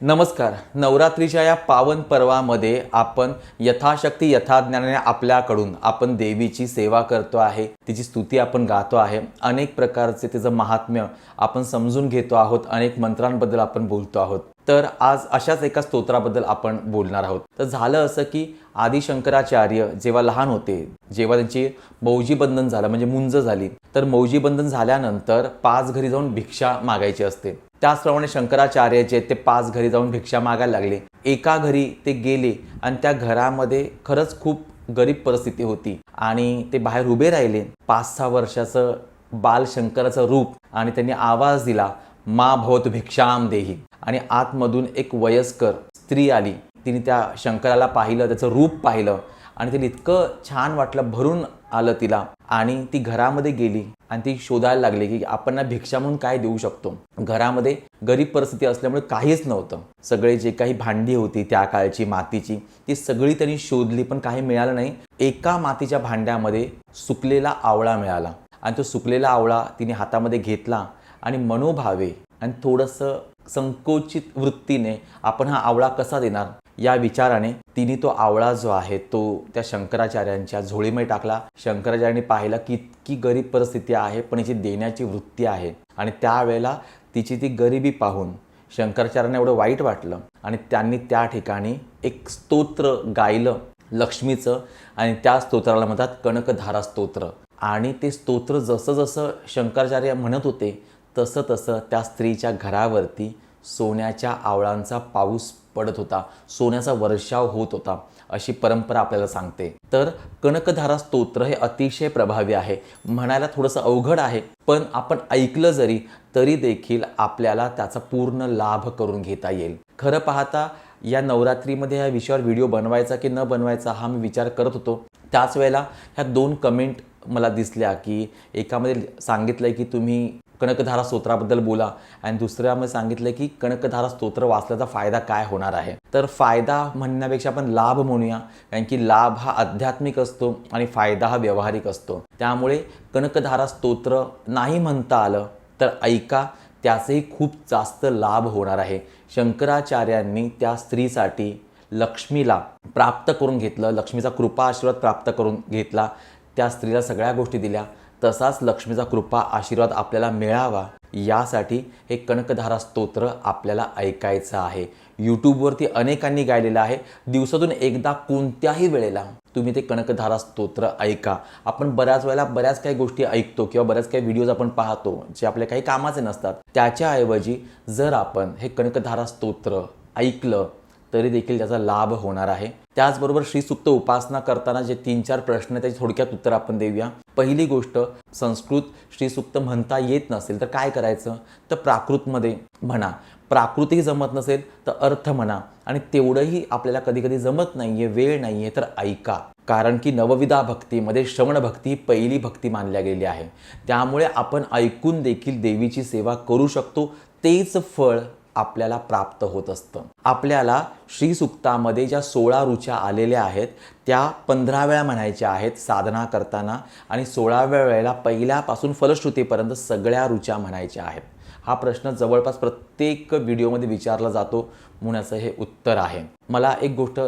नमस्कार. नवरात्रीच्या या पावन पर्वामध्ये आपण यथाशक्ती यथाज्ञानाने आपल्याकडून आपण देवीची सेवा करतो आहे. तिची स्तुती आपण गातो आहे. अनेक प्रकारचे तिचं महात्म्य आपण समजून घेतो आहोत. अनेक मंत्रांबद्दल आपण बोलतो आहोत. तर आज अशाच एका स्तोत्राबद्दल आपण बोलणार आहोत. तर झालं असं की आदिशंकराचार्य जेव्हा लहान होते जेव्हा त्यांची मौजीबंधन झालं म्हणजे मुंज झाली तर मौजीबंधन झाल्यानंतर पाच घरी जाऊन भिक्षा मागायची असते. त्याचप्रमाणे शंकराचार्य जे ते पाच घरी जाऊन भिक्षा मागायला लागले. एका घरी ते गेले आणि त्या घरामध्ये खरंच खूप गरीब परिस्थिती होती. आणि ते बाहेर उभे राहिले. पाच सहा वर्षाचं बाल शंकराचं रूप आणि त्यांनी आवाज दिला मा भवत भिक्षाम देही. आणि आतमधून एक वयस्कर स्त्री आली. तिने त्या शंकराला पाहिलं त्याचं रूप पाहिलं आणि तिला इतकं छान वाटलं भरून आलं तिला. आणि ती घरामध्ये गेली आणि ती शोधायला लागली की आपण ना भिक्षा म्हणून काय देऊ शकतो. घरामध्ये गरीब परिस्थिती असल्यामुळे काहीच नव्हतं. सगळे जे काही भांडी होती त्या काळची मातीची ती सगळी त्यांनी शोधली पण काही मिळालं नाही. एका मातीच्या भांड्यामध्ये सुकलेला आवळा मिळाला. आणि तो सुकलेला आवळा तिने हातामध्ये घेतला आणि मनोभावे आणि थोडंसं संकोचित वृत्तीने आपण हा आवळा कसा देणार? या विचाराने तिने तो आवळा जो आहे तो त्या शंकराचार्यांच्या झोळीमध्ये टाकला. शंकराचार्यांनी पाहिलं की इतकी गरीब परिस्थिती आहे पण हिची देण्याची वृत्ती आहे. आणि त्यावेळेला तिची ती गरिबी पाहून शंकराचार्यांना एवढं वाईट वाटलं आणि त्यांनी त्या ठिकाणी एक स्तोत्र गायलं लक्ष्मीचं आणि त्या स्तोत्राला म्हणतात कणकधारा स्तोत्र. आणि ते स्तोत्र जसं जसं शंकराचार्य म्हणत होते तसं तसं त्या स्त्रीच्या घरावरती सोन्याच्या आवळांचा पाऊस पडत होता. सोन्याचा वर्षाव होत होता अशी परंपरा आपल्याला सांगते. तर कणकधारा स्तोत्र हे अतिशय प्रभावी आहे. म्हणायला थोडंसं अवघड आहे पण आपण ऐकलं जरी तरी देखील आपल्याला त्याचा पूर्ण लाभ करून घेता येईल. खरं पाहता या नवरात्रीमध्ये या विषयावर व्हिडिओ बनवायचा की न बनवायचा हा मी विचार करत होतो. त्याच वेळेला ह्या दोन कमेंट मला दिसल्या की एकामध्ये सांगितलं आहे की तुम्ही कनकधारा स्तोत्राबद्दल बोला. आणि दुसऱ्यामध्ये सांगितलं की कनकधारा स्तोत्र वाचल्याचा फायदा काय होणार आहे? तर फायदा म्हणण्यापेक्षा आपण लाभ म्हणूया. कारण की लाभ हा आध्यात्मिक असतो आणि फायदा हा व्यावहारिक असतो. त्यामुळे कनकधारा स्तोत्र नाही म्हणता आलं तर ऐका त्याचेही खूप जास्त लाभ होणार आहे. शंकराचार्यांनी त्या स्त्रीसाठी लक्ष्मीला प्राप्त करून घेतलं लक्ष्मीचा कृपा आशीर्वाद प्राप्त करून घेतला. त्या स्त्रीला सगळ्या गोष्टी दिल्या. तसाच लक्ष्मीचा कृपा आशीर्वाद आपल्याला मिळावा यासाठी हे कनकधारा स्तोत्र आपल्याला ऐकायचं आहे. यूट्यूबवरती अनेकांनी गायलेलं आहे. दिवसातून एकदा कोणत्याही वेळेला तुम्ही ते कनकधारा स्तोत्र ऐका. आपण बऱ्याच वेळेला बऱ्याच काही गोष्टी ऐकतो किंवा बऱ्याच काही व्हिडिओज आपण पाहतो जे आपल्या काही कामाचे नसतात. त्याच्याऐवजी जर आपण हे कनकधारा स्तोत्र ऐकलं तरी देखील त्याचा लाभ होणार आहे. त्याचबरोबर श्रीसुक्त उपासना करताना जे तीन चार प्रश्न आहेत, त्याची थोडक्यात उत्तर आपण देऊया. पहिली गोष्ट संस्कृत श्रीसुक्त म्हणता येत नसेल तर काय करायचं? तर प्राकृतमध्ये म्हणा. प्राकृतही जमत नसेल तर अर्थ म्हणा. आणि तेवढंही आपल्याला कधी कधी जमत नाहीये वेळ नाहीये तर ऐका. कारण की नवविधा भक्तीमध्ये श्रवण भक्ती ही पहिली भक्ती मानल्या गेली आहे. त्यामुळे आपण ऐकून देखील देवीची सेवा करू शकतो. तेच फळ आपल्याला प्राप्त होत असतं. आपल्याला श्रीसुक्तामध्ये ज्या सोळा रुच्या आलेल्या आहेत त्या पंधरा वेळा म्हणायच्या आहेत साधना करताना आणि सोळाव्या वेळेला पहिल्यापासून फलश्रुतीपर्यंत सगळ्या रुच्या म्हणायच्या आहेत. हा प्रश्न जवळपास प्रत्येक व्हिडिओमध्ये विचारला जातो म्हणून हे उत्तर आहे. मला एक गोष्ट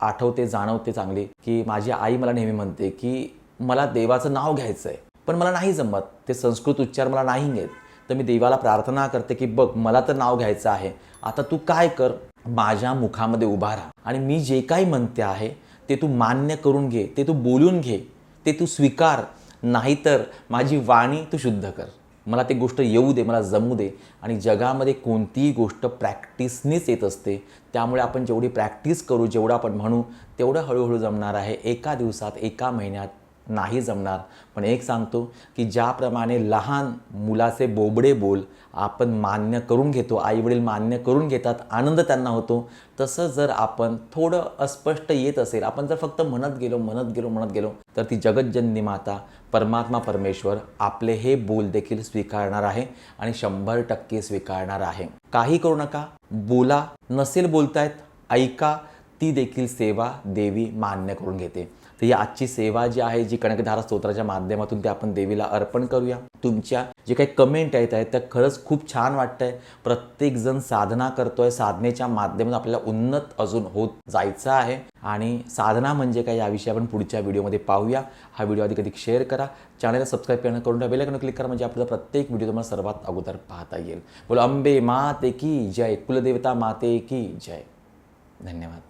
आठवते जाणवते चांगली की माझी आई मला नेहमी म्हणते की मला देवाचं नाव घ्यायचं आहे पण मला नाही जमत. ते संस्कृत उच्चार मला नाही घेत तर मी देवाला प्रार्थना करते की बघ मला तर नाव घ्यायचं आहे. आता तू काय कर? माझ्या मुखामध्ये उभा राहा. आणि मी जे काही म्हणते आहे ते तू मान्य करून घे ते तू बोलून घे ते तू स्वीकार. नाहीतर माझी वाणी तू शुद्ध कर. मला ते गोष्ट येऊ दे मला जमू दे. आणि जगामध्ये कोणतीही गोष्ट प्रॅक्टिसनीच येत असते. त्यामुळे आपण जेवढी प्रॅक्टिस करू जेवढं आपण म्हणू तेवढं हळूहळू जमणार आहे. एका दिवसात एका महिन्यात नाही जमणार. पण एक सांगतो की ज्याप्रमाणे लहान मुलाचे बोबडे बोल आपण मान्य करून घेतो आईवडील मान्य करून घेतात आनंद त्यांना होतो तसं जर आपण थोडं अस्पष्ट येत असेल आपण जर फक्त म्हणत गेलो म्हणत गेलो म्हणत गेलो तर ती जगज्जननी माता परमात्मा परमेश्वर आपले हे बोल देखील स्वीकारणार आहे आणि शंभर टक्के स्वीकारणार आहे. काही करू नका. बोला नसेल बोलतायत ऐका ती देखील सेवा देवी मान्य करून घेते. तर ही आजची सेवा जी आहे जी कणकधारा स्तोत्राच्या माध्यमातून ते आपण देवीला अर्पण करूया. तुमच्या जे काही कमेंट येत आहेत त्या खरंच खूप छान वाटतंय. प्रत्येकजण साधना करतोय. साधनेच्या माध्यमातून आपल्याला उन्नत अजून होत जायचं आहे. आणि साधना म्हणजे काय याविषयी आपण पुढच्या व्हिडिओमध्ये पाहूया. हा व्हिडिओ अधिक अधिक शेअर करा. चॅनलला सबस्क्राईब करणं करून ठेवा. आयकॉन क्लिक करा म्हणजे आपला प्रत्येक व्हिडिओ तुम्हाला सर्वात अगोदर पाहता येईल. बोलो अंबे माते की जय. कुलदेवता माते की जय. धन्यवाद.